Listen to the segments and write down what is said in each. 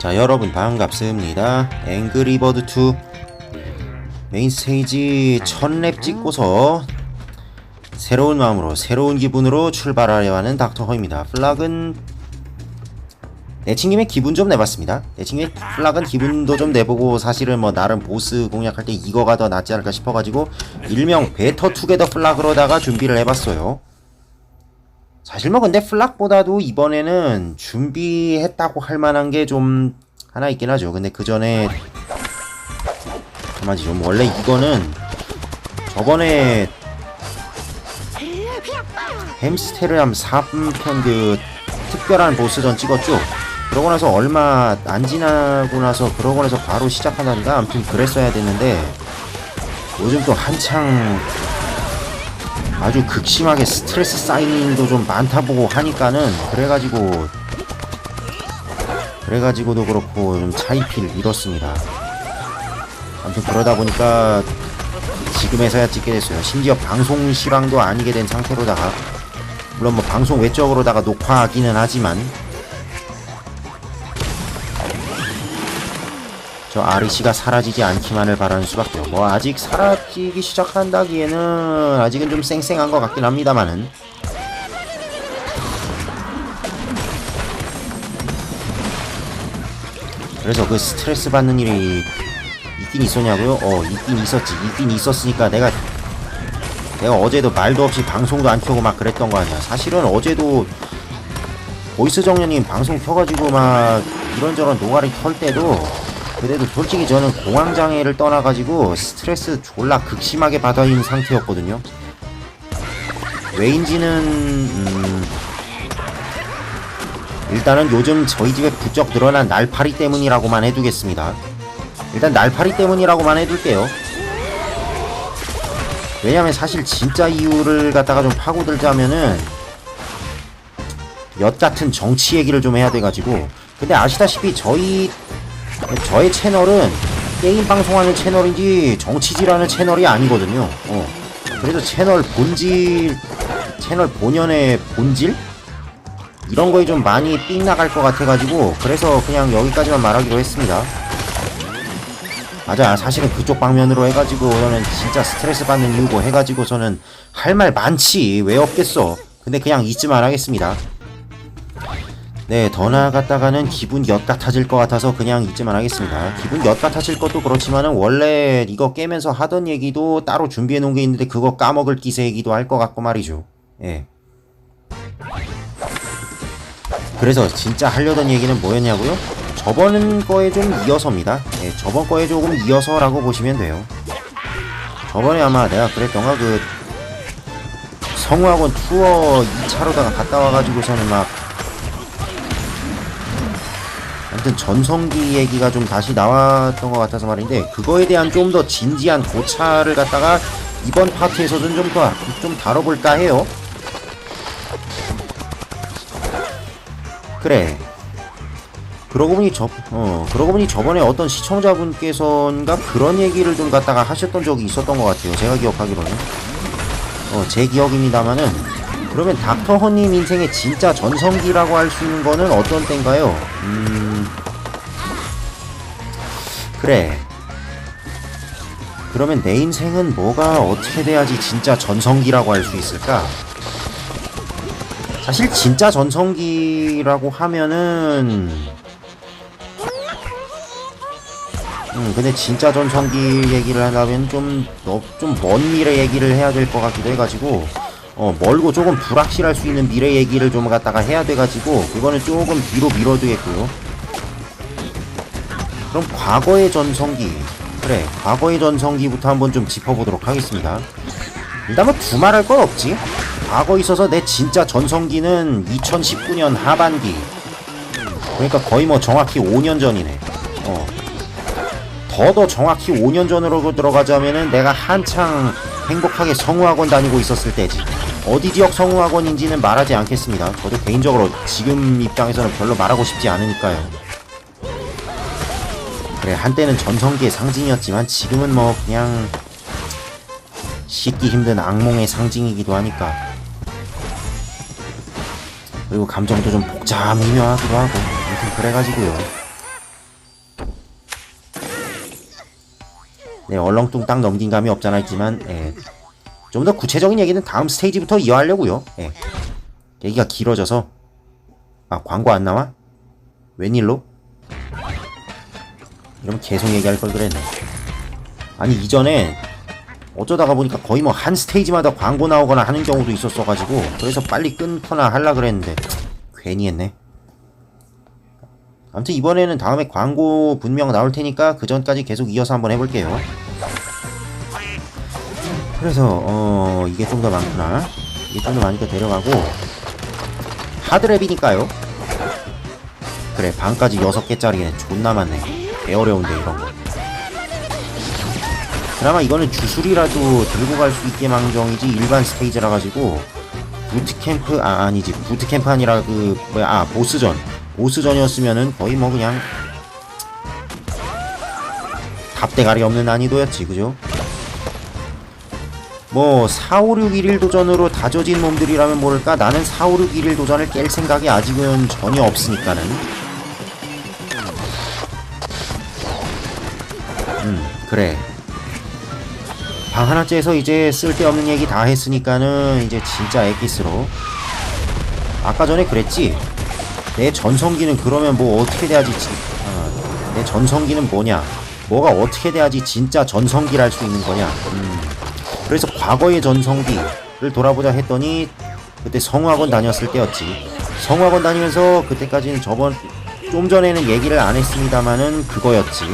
자 여러분 반갑습니다. 앵그리버드2 메인 스테이지 1000랩 찍고서 새로운 마음으로 새로운 기분으로 출발하려 하는 닥터 허입니다. 플락은 내친김에 기분 좀 내봤습니다. 내친김에 플락은 기분도 좀 내보고 사실은 뭐 나름 보스 공략할 때 이거가 더 낫지 않을까 싶어가지고 일명 베터 투게더 플락으로다가 준비를 해봤어요 사실 뭐 근데 플락보다도 이번에는 준비했다고 할 만한 게 좀 하나 있긴 하죠. 근데 그 전에 가만히 좀 원래 이거는 저번에 햄스테르함 3편 그 특별한 보스전 찍었죠. 그러고 나서 얼마 안 지나고 나서 그러고 나서 바로 시작한다니까 아무튼 그랬어야 됐는데 요즘 또 한창 아주 극심하게 스트레스 쌓이는도 좀 많다 보고 하니까는 그래가지고 그래가지고도 그렇고 좀 차이필 이렇습니다. 아무튼 그러다 보니까 지금에서야 찍게 됐어요. 심지어 방송 실황도 아니게 된 상태로다가 물론 뭐 방송 외적으로다가 녹화하기는 하지만 저 아리씨가 사라지지 않기만을 바라는 수밖에요. 뭐 아직 사라지기 시작한다기에는 아직은 좀 쌩쌩한 것 같긴 합니다만은 그래서 그 스트레스 받는 일이 있긴 있었냐고요? 어 있긴 있었지. 있긴 있었으니까 내가 내가 어제도 말도 없이 방송도 안 켜고 막 그랬던 거 아니야. 사실은 어제도 보이스 정년님 방송 켜가지고 막 이런저런 노가리 털 때도 그래도 솔직히 저는 공황장애를 떠나가지고 스트레스 졸라 극심하게 받아 있는 상태였거든요. 왜인지는 음, 일단은 요즘 저희 집에 부쩍 늘어난 날파리 때문이라고만 해두겠습니다. 일단 날파리 때문이라고만 해둘게요. 왜냐면 사실 진짜 이유를 갖다가 좀 파고들자면은 엿 같은 정치 얘기를 좀 해야 돼가지고 근데 아시다시피 저희 저의 채널은 게임 방송하는 채널인지 정치질하는 채널이 아니거든요. 어. 그래서 채널 본질, 채널 본연의 본질? 이런 거에 좀 많이 삥 나갈 것 같아가지고, 그래서 그냥 여기까지만 말하기로 했습니다. 맞아. 사실은 그쪽 방면으로 해가지고, 저는 진짜 스트레스 받는 이유고 해가지고서는 할 말 많지. 왜 없겠어. 근데 그냥 잊지만 하겠습니다. 네, 더 나아갔다가는 기분 엿 같아질 것 같아서 그냥 잊지만 하겠습니다. 기분 엿 같아질 것도 그렇지만은 원래 이거 깨면서 하던 얘기도 따로 준비해 놓은 게 있는데 그거 까먹을 기세 얘기도 할 것 같고 말이죠. 예. 그래서 진짜 하려던 얘기는 뭐였냐고요? 저번 거에 좀 이어서입니다. 예, 저번 거에 조금 이어서라고 보시면 돼요. 저번에 아마 내가 그랬던가 그 성우학원 투어 2차로다가 갔다 와가지고서는 막 아무튼 전성기 얘기가 좀 다시 나왔던 것 같아서 말인데 그거에 대한 좀 더 진지한 고찰을 갖다가 이번 파트에서는 좀더 좀 다뤄볼까 해요. 그래. 그러고 보니 저, 어, 그러고 보니 저번에 어떤 시청자분께서인가 그런 얘기를 좀 갖다가 하셨던 적이 있었던 것 같아요. 제가 기억하기로는. 어, 제 기억입니다만은. 그러면 닥터 허님 인생의 진짜 전성기라고 할 수 있는 거는 어떤 때인가요? 음. 그래. 그러면 내 인생은 뭐가 어떻게 돼야지 진짜 전성기라고 할 수 있을까? 사실 진짜 전성기라고 하면은 음 근데 진짜 전성기 얘기를 하려면 좀 좀 먼 미래 얘기를 해야 될 것 같기도 해가지고 어 멀고 조금 불확실할 수 있는 미래 얘기를 좀 갖다가 해야 돼가지고 그거는 조금 뒤로 밀어두겠고요. 그럼 과거의 전성기 그래 과거의 전성기부터 한번 좀 짚어보도록 하겠습니다. 일단 뭐 두말할 건 없지. 과거 있어서 내 진짜 전성기는 2019년 하반기. 그러니까 거의 뭐 정확히 5년 전이네. 어. 더더 정확히 5년 전으로 들어가자면은 내가 한창 행복하게 성우학원 다니고 있었을 때지. 어디 지역 성우학원인지는 말하지 않겠습니다. 저도 개인적으로 지금 입장에서는 별로 말하고 싶지 않으니까요. 그래, 한때는 전성기의 상징이었지만 지금은 뭐 그냥 씻기 힘든 악몽의 상징이기도 하니까. 그리고 감정도 좀 복잡미묘하기도 하고, 아무튼 그래가지고요. 네, 얼렁뚱땅 넘긴 감이 없잖아 했지만 예, 좀 더 구체적인 얘기는 다음 스테이지부터 이어하려고요. 예. 얘기가 길어져서 아 광고 안 나와? 웬일로? 이러면 계속 얘기할 걸 그랬네. 아니 이전에 어쩌다가 보니까 거의 뭐 한 스테이지마다 광고 나오거나 하는 경우도 있었어가지고 그래서 빨리 끊거나 하려 그랬는데 괜히 했네. 아무튼 이번에는 다음에 광고 분명 나올 테니까 그 전까지 계속 이어서 한번 해볼게요. 그래서 어 이게 좀 더 많구나. 이게 좀 더 많으니까 데려가고 하드랩이니까요. 그래 방까지 6개짜리네 존나 많네. 개 어려운데 이런 거. 그나마 이거는 주술이라도 들고 갈 수 있게 망정이지 일반 스테이지라 가지고 부트캠프 아 아니지 부트캠프 아니라 그 뭐야 아 보스전 보스전이었으면은 거의 뭐 그냥 답대가리 없는 난이도였지 그죠? 뭐 4, 5, 6, 1일 도전으로 다져진 몸들이라면 모를까 나는 4, 5, 6, 1일 도전을 깰 생각이 아직은 전혀 없으니까는. 음 그래. 방 하나째에서 이제 쓸데없는 얘기 다 했으니까는 이제 진짜 엑기스로. 아까 전에 그랬지? 내 전성기는 그러면 뭐 어떻게 돼야지 지, 어, 내 전성기는 뭐냐? 뭐가 어떻게 돼야지 진짜 전성기를 할수 있는 거냐? 음, 그래서 과거의 전성기를 돌아보자 했더니 그때 성화관 다녔을 때였지. 성화관 다니면서 그때까지는 저번 좀 전에는 얘기를 안 했습니다마는 그거였지.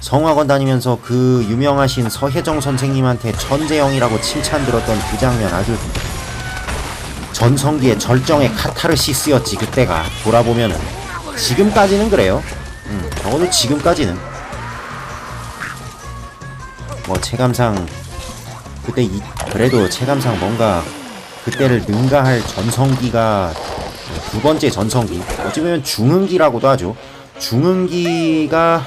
성화관 다니면서 그 유명하신 서혜정 선생님한테 천재형이라고 칭찬 들었던 그 장면 아주 전성기의 절정의 카타르시스였지 그때가. 돌아보면은. 지금까지는 그래요. 음, 적어도 지금까지는 뭐 체감상 그때 이, 그래도 체감상 뭔가 그때를 능가할 전성기가 두 번째 전성기 어찌 보면 중흥기라고도 하죠. 중흥기가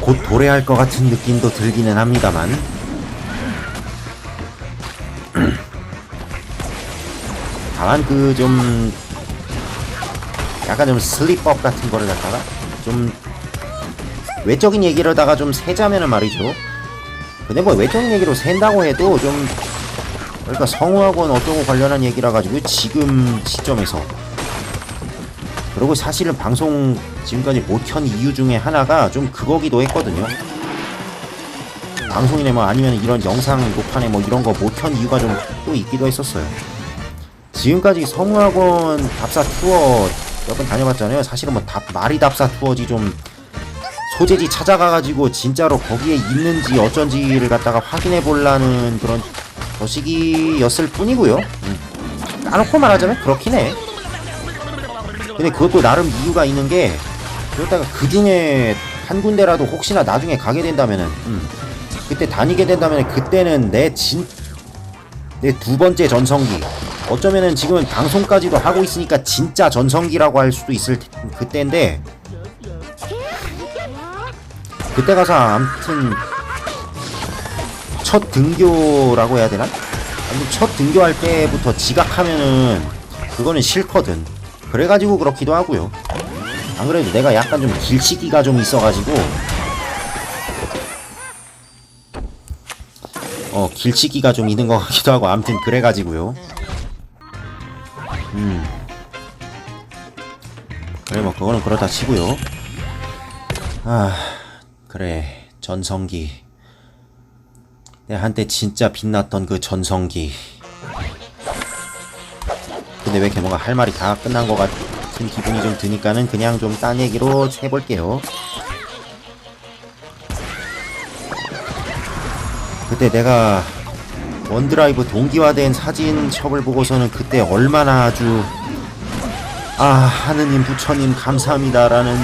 곧 도래할 것 같은 느낌도 들기는 합니다만. 다만 그 좀 약간 좀 슬립법 같은 거를 갖다가 좀 외적인 얘기로다가 좀 세자면은 말이죠 근데 뭐 외적인 얘기로 센다고 해도 좀 그러니까 성우하고는 어쩌고 관련한 얘기라 가지고 지금 시점에서 그리고 사실은 방송 지금까지 못 켠 이유 중에 하나가 좀 그거기도 했거든요. 방송이네 뭐 아니면 이런 영상 녹화네 뭐 이런 거 못 켠 이유가 좀 또 있기도 했었어요. 지금까지 성우학원 답사 투어 몇 번 다녀봤잖아요. 사실은 뭐 답, 말이 답사 투어지 좀 소재지 찾아가가지고 진짜로 거기에 있는지 어쩐지를 갖다가 확인해 보려는 그런 거시기였을 뿐이고요. 음. 까놓고 말하자면 그렇긴 해. 근데 그것도 나름 이유가 있는 게 그러다가 그 중에 한 군데라도 혹시나 나중에 가게 된다면은 음, 그때 다니게 된다면 그때는 내 진 내 두 번째 전성기 어쩌면은 지금은 방송까지도 하고 있으니까 진짜 전성기라고 할 수도 있을 테, 그때인데 그때 가서 암튼 첫 등교라고 해야 되나? 아무튼 첫 등교할 때부터 지각하면은 그거는 싫거든. 그래가지고 그렇기도 하고요. 안 그래도 내가 약간 좀 길치기가 좀 있어가지고 어 길치기가 좀 있는 것 같기도 하고 아무튼 그래가지고요. 음 그래 뭐 그거는 그렇다 치고요. 아 그래 전성기 내가 한때 진짜 빛났던 그 전성기 근데 왜 이렇게 뭔가 할 말이 다 끝난 것 같은 기분이 좀 드니까는 그냥 좀 딴 얘기로 해볼게요. 그때 내가 원드라이브 동기화된 사진 첩을 보고서는 그때 얼마나 아주 아 하느님 부처님 감사합니다라는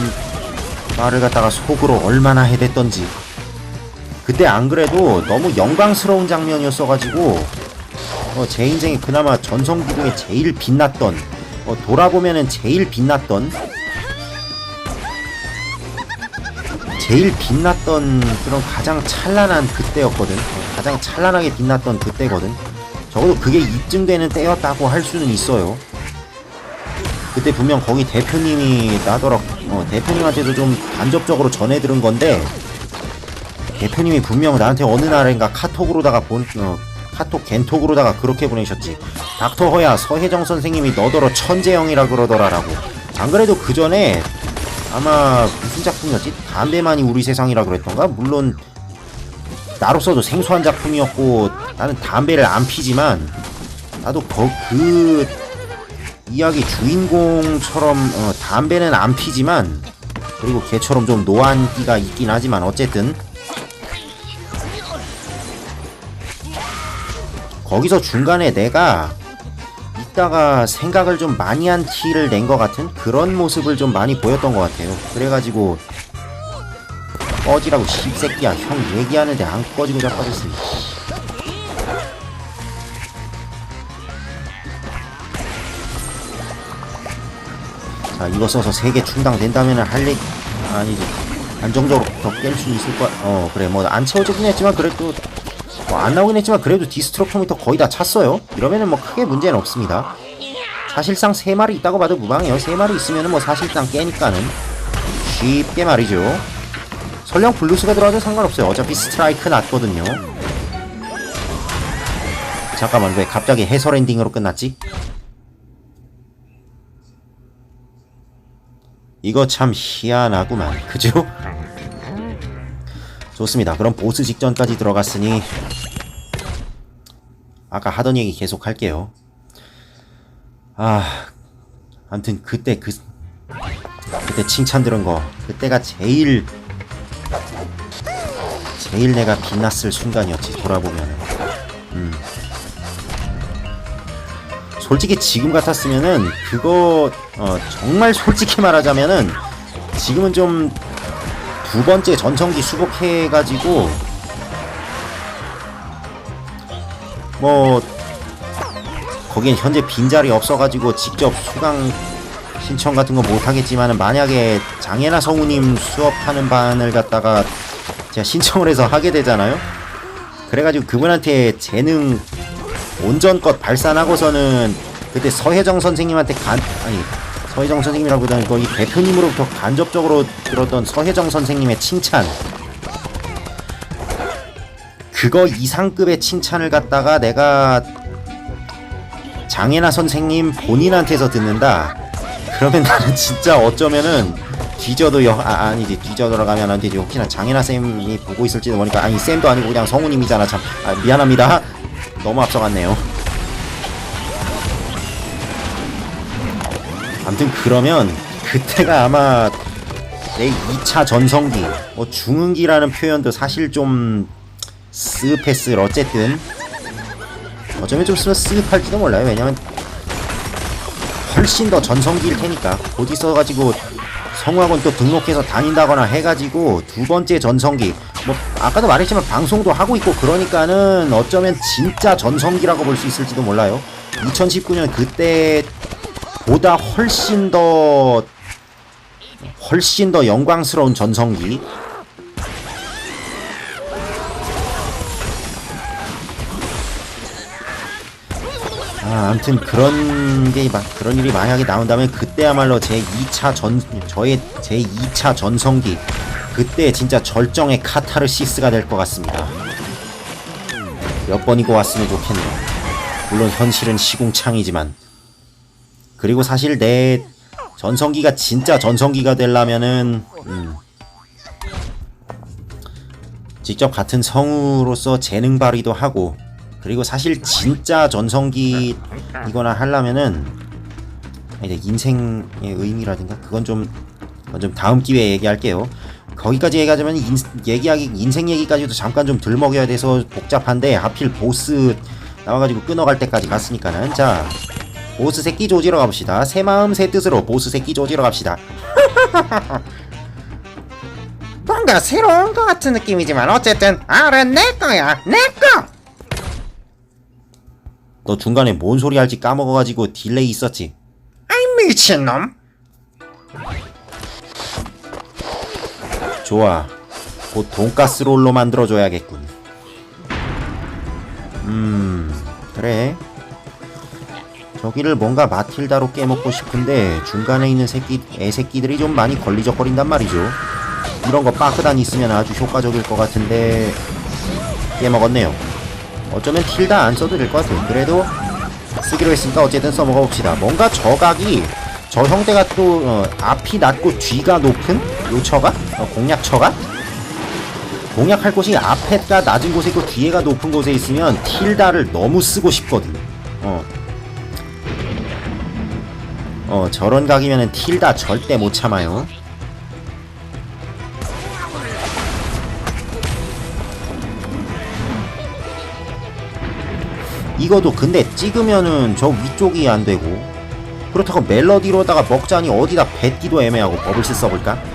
말을 갖다가 속으로 얼마나 해댔던지. 그때 안 그래도 너무 영광스러운 장면이었어가지고 어, 제 인생에 그나마 전성기 중에 제일 빛났던 어, 돌아보면은 제일 빛났던 제일 빛났던 그런 가장 찬란한 그때였거든. 어, 가장 찬란하게 빛났던 그때거든. 적어도 그게 입증되는 때였다고 할 수는 있어요. 그때 분명 거기 대표님이 나더러 어, 대표님한테도 좀 간접적으로 전해 들은 건데 대표님이 분명 나한테 어느 날인가 카톡으로다가 본 어, 카톡 겐톡으로다가 그렇게 보내셨지. 닥터 허야 서혜정 선생님이 너더러 천재형이라 그러더라라고. 안 그래도 그 전에 아마 무슨 작품이었지? 담배만이 우리 세상이라 그랬던가? 물론 나로서도 생소한 작품이었고 나는 담배를 안 피지만 나도 거, 그 이야기 주인공처럼 어, 담배는 안 피지만 그리고 걔처럼 좀 노안기가 있긴 하지만 어쨌든 거기서 중간에 내가 이따가 생각을 좀 많이 한 티를 낸 것 같은 그런 모습을 좀 많이 보였던 것 같아요. 그래가지고 꺼지라고 씹새끼야 형 얘기하는데 안 꺼지고 자빠졌어 자 이거 써서 3개 충당된다면은 할래 아니지. 안정적으로 더 깰 수 있을 거야. 어 그래. 뭐 안 채워지긴 했지만 그래도 뭐 안 나오긴 했지만 그래도 디스트럭터미터 거의 다 찼어요. 이러면은 뭐 크게 문제는 없습니다. 사실상 3마리 있다고 봐도 무방해요. 3마리 있으면은 뭐 사실상 깨니까는. 쉽게 말이죠. 설령 블루스가 들어와도 상관없어요. 어차피 스트라이크 났거든요. 잠깐만 왜 갑자기 해설 엔딩으로 끝났지? 이거 참 희한하구만. 그죠? 좋습니다. 그럼 보스 직전까지 들어갔으니 아까 하던 얘기 계속 할게요. 아, 아무튼 그때 그 그때 칭찬 들은 거 그때가 제일 제일 내가 빛났을 순간이었지 돌아보면은 솔직히 지금 같았으면은 그거 어, 정말 솔직히 말하자면은 지금은 좀 두 번째 전성기 수복해가지고 뭐 거긴 현재 빈자리 없어가지고 직접 수강 신청 같은 거 못하겠지만은 만약에 장애나 성우님 수업하는 반을 갖다가 제가 신청을 해서 하게 되잖아요. 그래가지고 그분한테 재능 온전껏 발산하고서는 그때 서혜정 선생님한테 간 아니 서혜정 선생님이라고보다는 거의 대표님으로부터 간접적으로 들었던 서혜정 선생님의 칭찬. 그거 이상급의 칭찬을 갖다가 내가 장애나 선생님 본인한테서 듣는다. 그러면 나는 진짜 어쩌면은 뒤져도 여, 아, 아니지 뒤져 들어가면 안 되지 혹시나 장애나 쌤이 보고 있을지도 모르니까 아니 쌤도 아니고 그냥 성우님이잖아 참. 아, 미안합니다 너무 앞서갔네요. 아무튼 그러면 그때가 아마 내 2차 전성기 뭐 중흥기라는 표현도 사실 좀 습했을 어쨌든 어쩌면 좀 쓰면 습할지도 몰라요. 왜냐면 훨씬 더 전성기일 테니까. 곧 있어가지고 성우학원 또 등록해서 다닌다거나 해가지고 두 번째 전성기 뭐 아까도 말했지만 방송도 하고 있고 그러니까는 어쩌면 진짜 전성기라고 볼 수 있을지도 몰라요. 2019년 그때 보다 훨씬 더 훨씬 더 영광스러운 전성기. 아, 아무튼 그런 게막 그런 일이 만약에 나온다면 그때야말로 제 2차 전 저의 제 2차 전성기 그때 진짜 절정의 카타르시스가 될 것 같습니다. 몇 번이고 왔으면 좋겠네요. 물론 현실은 시궁창이지만 그리고 사실 내 전성기가 진짜 전성기가 되려면은 음, 직접 같은 성우로서 재능 발휘도 하고 그리고 사실 진짜 전성기이거나 하려면은 인생의 의미라든가 그건 좀 그건 좀 다음 기회에 얘기할게요. 거기까지 얘기하자면 인, 얘기하기 인생 얘기까지도 잠깐 좀 들먹여야 돼서 복잡한데 하필 보스 나와가지고 끊어갈 때까지 갔으니까는 자 보스 새끼 조지러 가봅시다. 새 마음 새 뜻으로 보스 새끼 조지러 갑시다. 뭔가 새로운 것 같은 느낌이지만 어쨌든 알은 내 거야 내 거. 너 중간에 뭔 소리 할지 까먹어가지고 딜레이 있었지. 아이 미친놈. 좋아. 곧 돈가스 롤로 만들어줘야겠군. 음, 그래. 저기를 뭔가 마틸다로 깨먹고 싶은데 중간에 있는 새끼 애새끼들이 좀 많이 걸리적거린단 말이죠. 이런 거 빠크단 있으면 아주 효과적일 것 같은데 깨먹었네요. 어쩌면 틸다 안 써도 될 것 같아요. 그래도 쓰기로 했으니까 어쨌든 써먹어 봅시다. 뭔가 저각이 저 형태가 또 어, 앞이 낮고 뒤가 높은 요 처가 어, 공략 처가 공략할 곳이 앞에가 낮은 곳에 있고 뒤에가 높은 곳에 있으면 틸다를 너무 쓰고 싶거든. 어. 어 저런 각이면은 틸다 절대 못 참아요. 이거도 근데 찍으면은 저 위쪽이 안 되고 그렇다고 멜로디로다가 먹자니 어디다 뱉기도 애매하고 버블스 써볼까?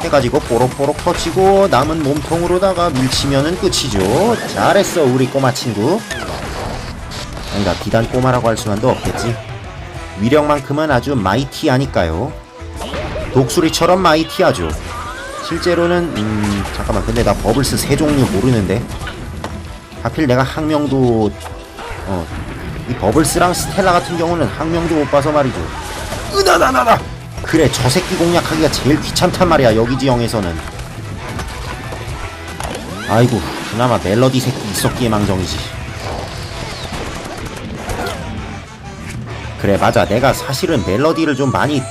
해가지고 뽀록뽀록 터치고 남은 몸통으로다가 밀치면은 끝이죠. 잘했어 우리 꼬마 친구. 아니다 비단 꼬마라고 할 수만도 없겠지. 위력만큼은 아주 마이티하니까요. 독수리처럼 마이티하죠. 실제로는 음 잠깐만 근데 나 버블스 세 종류 모르는데. 하필 내가 학명도 어 이 버블스랑 스텔라 같은 경우는 학명도 못 봐서 말이죠. 으나나나나 그래 저 새끼 공략하기가 제일 귀찮단 말이야 여기 지형에서는. 아이고 그나마 멜로디 새끼 있었기에 망정이지. 그래 맞아. 내가 사실은 멜로디를 좀 많이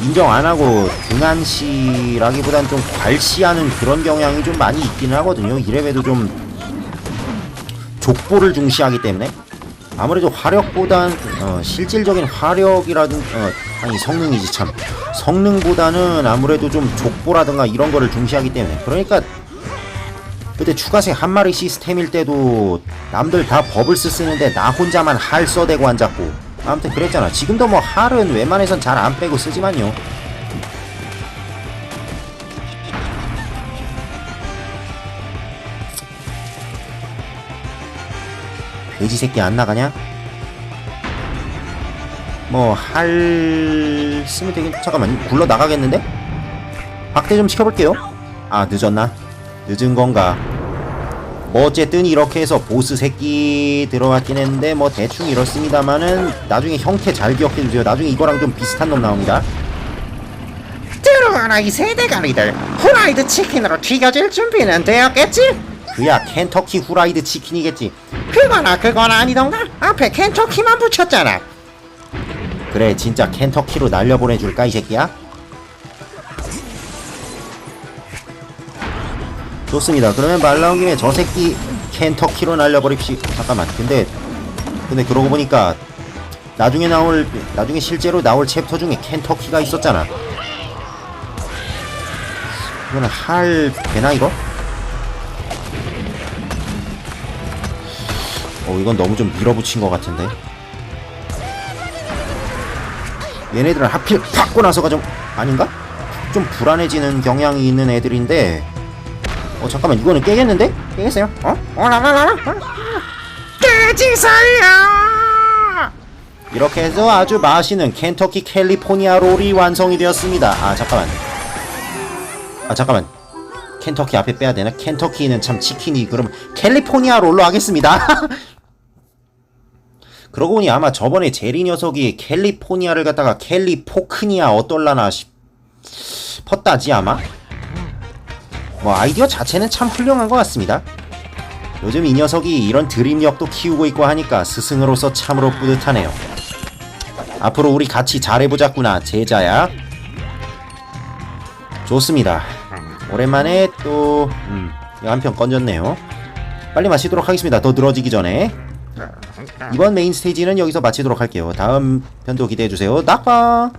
인정 안 하고 등한시라기보단 좀 괄시하는 그런 경향이 좀 많이 있기는 하거든요. 이래봬도 좀 족보를 중시하기 때문에. 아무래도 화력보단 어, 실질적인 화력이라든 어, 아니 성능이지 참. 성능보다는 아무래도 좀 족보라든가 이런 거를 중시하기 때문에. 그러니까 그때 추가색 한 마리 시스템일 때도 남들 다 버블스 쓰는데 나 혼자만 할 써대고 앉았고. 아무튼 그랬잖아. 지금도 뭐 할은 웬만해선 잘 안 빼고 쓰지만요. 돼지 새끼 안 나가냐? 뭐할 쓰면 되긴 잠깐만 굴러 나가겠는데? 확대 좀 시켜볼게요 아 늦었나? 늦은 건가? 뭐 어쨌든 이렇게 해서 보스 새끼 들어왔긴 했는데 뭐 대충 이렇습니다만은 나중에 형태 잘 기억해 주세요 나중에 이거랑 좀 비슷한 놈 나옵니다 들어와라 이 세대가리들 후라이드 치킨으로 튀겨질 준비는 되었겠지? 그야 켄터키 후라이드 치킨이겠지 그거나 그건 아니던가 앞에 켄터키만 붙였잖아 그래 진짜 켄터키로 날려보내줄까 이 새끼야? 좋습니다 그러면 말 나온 김에 저 새끼 켄터키로 날려버립시 잠깐만 근데 근데 그러고 보니까 나중에 나올 나중에 실제로 나올 챕터 중에 켄터키가 있었잖아 이거는 할 되나 이거? 어 이건 너무 좀 밀어붙인 것 같은데 얘네들은 하필 받고 나서가 좀 아닌가? 좀 불안해지는 경향이 있는 애들인데 어 잠깐만 이거는 깨겠는데? 깨겠어요? 어? 오라라라 돼지 살려 이렇게 해서 아주 맛있는 켄터키 캘리포니아 롤이 완성이 되었습니다 아 잠깐만 아 잠깐만 켄터키 앞에 빼야 되나? 켄터키는 참 치킨이 그럼 캘리포니아 롤로 하겠습니다 그러고 보니 아마 저번에 제리 녀석이 캘리포니아를 갖다가 캘리포크니아 어떨라나 싶었다지 아마? 뭐 아이디어 자체는 참 훌륭한 것 같습니다. 요즘 이 녀석이 이런 드림력도 키우고 있고 하니까 스승으로서 참으로 뿌듯하네요. 앞으로 우리 같이 잘해보자꾸나 제자야. 좋습니다. 오랜만에 또 음, 한편 건졌네요. 빨리 마치도록 하겠습니다. 더 늘어지기 전에 이번 메인 스테이지는 여기서 마치도록 할게요. 다음 편도 기대해주세요. 낙방